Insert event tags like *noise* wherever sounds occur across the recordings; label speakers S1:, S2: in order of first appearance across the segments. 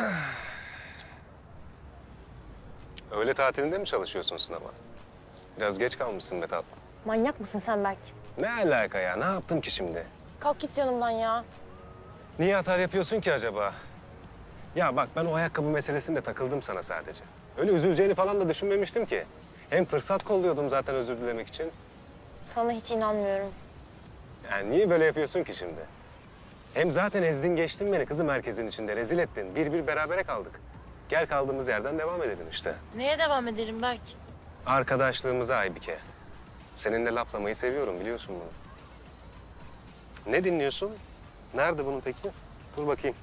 S1: *sighs* Öğle tatilinde mi çalışıyorsun sınava? Biraz geç kalmışsın be tatlım.
S2: Manyak mısın sen Berk?
S1: Ne alaka ya? Ne yaptım ki şimdi?
S2: Kalk git yanımdan ya.
S1: Niye hata yapıyorsun ki acaba? Ya bak ben o ayakkabı meselesinde takıldım sana sadece. Öyle üzüleceğini falan da düşünmemiştim ki. Hem fırsat kolluyordum zaten özür dilemek için.
S2: Sana hiç inanmıyorum.
S1: Yani niye böyle yapıyorsun ki şimdi? Hem zaten ezdin geçtin beni kızı merkezin içinde. Rezil ettin. Bir bir berabere kaldık. Gel kaldığımız yerden devam edelim işte.
S2: Neye devam edelim Berk?
S1: Arkadaşlığımıza Aybike. Seninle laflamayı seviyorum biliyorsun bunu. Ne dinliyorsun? Nerede bunun peki? Dur bakayım.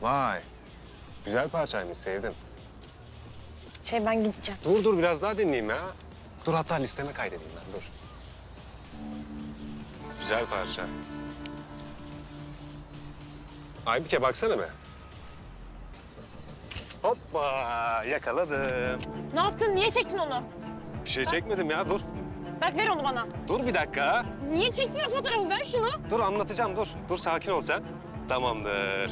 S1: Vay. Güzel parçaymış sevdim.
S2: Şey ben gideceğim.
S1: Dur dur biraz daha dinleyeyim ya. Dur hatta listeme kaydedeyim ben dur. Güzel parça. Aybike baksana be. Hoppa yakaladım.
S2: Ne yaptın? Niye çektin onu?
S1: Bir şey çekmedim ya dur.
S2: Berk ver onu bana.
S1: Dur bir dakika.
S2: Niye çektin o fotoğrafı? Ver şunu.
S1: Dur anlatacağım dur. Dur sakin ol sen. Tamamdır.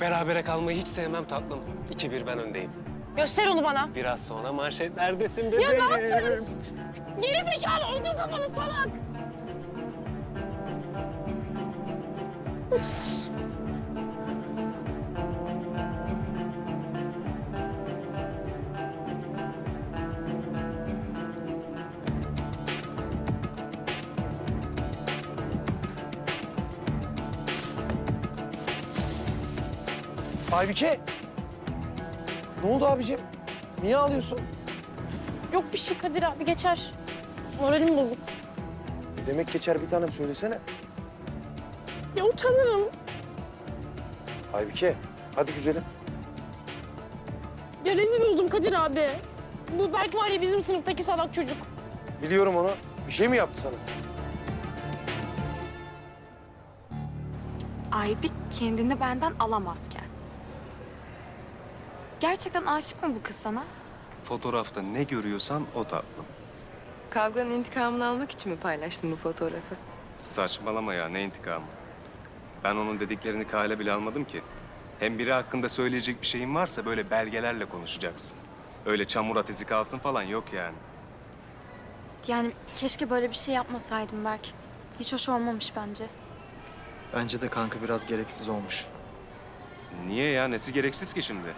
S1: Berabere kalmayı hiç sevmem tatlım. 2-1 ben öndeyim.
S2: Göster onu bana.
S1: Biraz sonra manşetlerdesin
S2: Ya
S1: bebeğim.
S2: ne yaptın? Geri zekalı odun kafalı salak.
S3: Aybike. Ne oldu abicim? Niye ağlıyorsun?
S2: Yok bir şey Kadir abi geçer. Moralim bozuk.
S3: Demek geçer bir tanem söylesene.
S2: Ya utanırım.
S3: Aybike hadi güzelim.
S2: Ya rezil oldum Kadir abi. Bu Berk var ya bizim sınıftaki salak çocuk.
S3: Biliyorum onu. Bir şey mi yaptı sana?
S4: Aybik kendini benden alamazken. Gerçekten aşık mı bu kız sana?
S1: Fotoğrafta ne görüyorsan o tatlım.
S5: Kavganın intikamını almak için mi paylaştın bu fotoğrafı?
S1: Saçmalama ya ne intikamı. Ben onun dediklerini kale bile almadım ki. Hem biri hakkında söyleyecek bir şeyin varsa böyle belgelerle konuşacaksın. Öyle çamur atisi kalsın falan yok yani.
S4: Yani keşke böyle bir şey yapmasaydım Berk. Hiç hoş olmamış bence.
S6: Bence de kanka biraz gereksiz olmuş.
S1: Niye ya? Nesi gereksiz ki şimdi?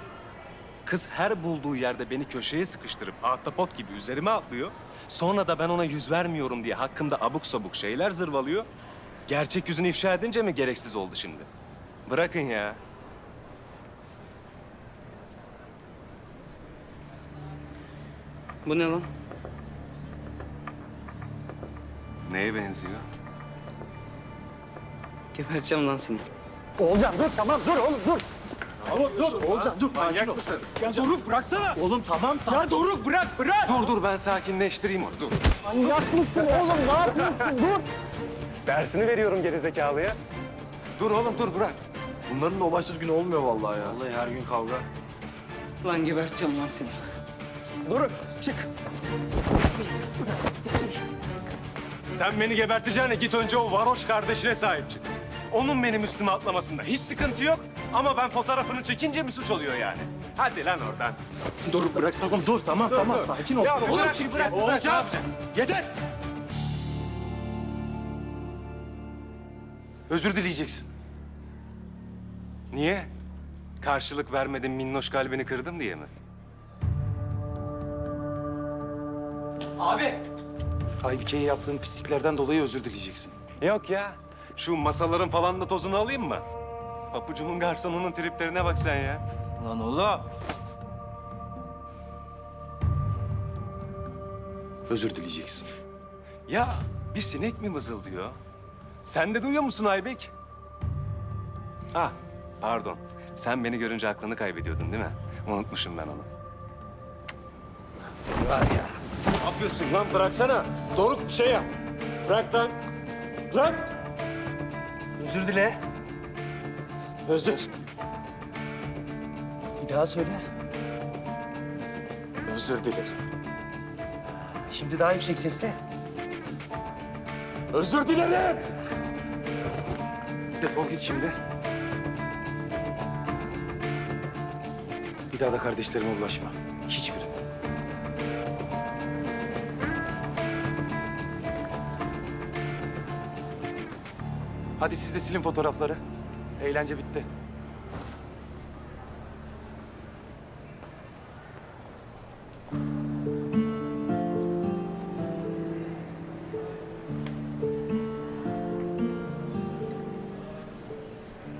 S1: Kız her bulduğu yerde beni köşeye sıkıştırıp ahtapot gibi üzerime atlıyor. Sonra da ben ona yüz vermiyorum diye hakkımda abuk sabuk şeyler zırvalıyor. Gerçek yüzünü ifşa edince mi gereksiz oldu şimdi? Bırakın ya.
S7: Bu ne lan?
S1: Neye benziyor?
S7: Geberteceğim lan seni.
S3: Oğulcan dur tamam dur oğlum dur. Oğlum dur Oğulcan dur.
S1: Manyak mısın?
S3: Ya Doruk bıraksana. Oğlum tamam sen. Ya Doruk bırak bırak.
S1: Dur dur ben sakinleştireyim onu dur.
S3: Manyak mısın oğlum ne yapıyorsun dur.
S1: Dersini veriyorum gerizekalıya. Dur oğlum dur bırak.
S6: Bunların da olaysız günü olmuyor vallahi ya.
S7: Vallahi her gün kavga. Lan geberteceğim lan seni.
S3: Doruk çık.
S1: Sen beni geberteceğine git önce o varoş kardeşine sahip çık. Onun benim üstüme atlamasında hiç sıkıntı yok. Ama ben fotoğrafını çekince mi suç oluyor yani? Hadi lan oradan.
S7: Dur bıraksana.
S3: Dur tamam tamam sakin ol.
S1: Ya
S3: Oğlum
S1: bırak,
S3: çık,
S1: bırak,
S3: bırak,
S1: bırak.
S3: Ne yapacaksın? Yeter. Özür dileyeceksin.
S1: Niye? Karşılık vermedim minnoş kalbini kırdım diye mi?
S3: Abi. Aybike'ye yaptığın pisliklerden dolayı özür dileyeceksin.
S1: Yok ya. Şu masaların falan da tozunu alayım mı? Papucumun garsonunun triplerine bak sen ya.
S3: Lan oğlum. Özür dileyeceksin.
S1: Ya bir sinek mi vızıldıyor? Sen de duyuyor musun Aybek? Ah pardon. Sen beni görünce aklını kaybediyordun değil mi? Unutmuşum ben onu. Seni var ya. Ne yapıyorsun lan? Bıraksana. Doruk şey yap. Bırak lan. Bırak.
S3: Özür dile. Özür. Bir daha söyle. Özür dilerim. Şimdi daha yüksek sesle. Özür dilerim. Defol git şimdi.
S8: Bir daha da kardeşlerime bulaşma. Hiçbiri. Hadi siz de silin fotoğrafları. Eğlence bitti.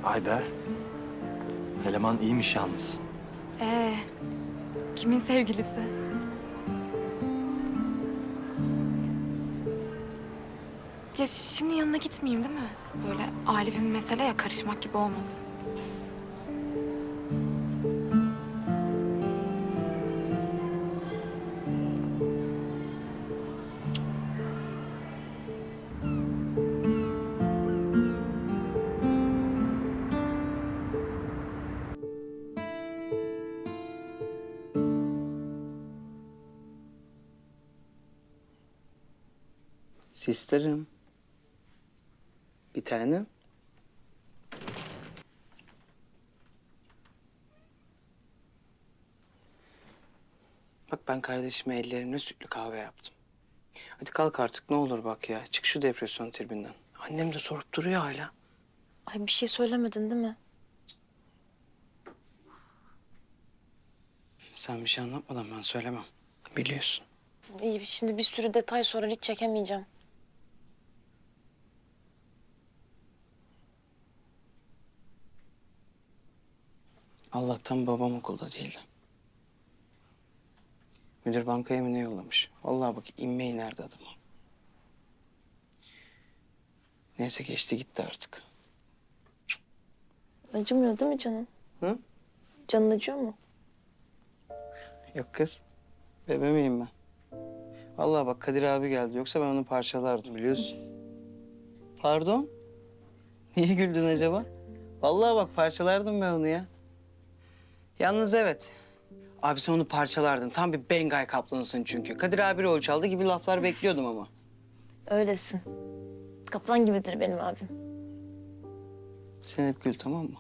S6: Ay be. Eleman iyiymiş yalnız.
S5: Ee, kimin sevgilisi? Ya şimdi yanına gitmeyeyim değil mi? Böyle Arif'in mesele ya karışmak gibi olmasın.
S7: Sisterim. Bir tanem. Bak ben kardeşime ellerimle sütlü kahve yaptım. Hadi kalk artık ne olur bak ya. Çık şu depresyon tribinden. Annem de sorup duruyor hala.
S4: Ay bir şey söylemedin değil mi?
S7: Sen bir şey anlatmadan ben söylemem. Biliyorsun.
S2: İyi şimdi bir sürü detay sorar hiç çekemeyeceğim.
S7: Allah'tan babam okulda değildi. Müdür bankaya mı ne yollamış? Vallahi bak inmeyi nerede adamı. Neyse geçti gitti artık.
S2: Acımıyor değil mi canın?
S7: Hı?
S2: Canın acıyor mu?
S7: Yok kız. Bebe miyim ben? Vallahi bak Kadir abi geldi. Yoksa ben onu parçalardım biliyorsun. Pardon? Niye güldün acaba? Vallahi bak parçalardım ben onu ya. Yalnız evet. Abi sen onu parçalardın. Tam bir Bengay kaplanısın çünkü. Kadir abi rol çaldı gibi laflar bekliyordum ama.
S2: Öylesin. Kaplan gibidir benim abim.
S7: Sen hep gül tamam mı?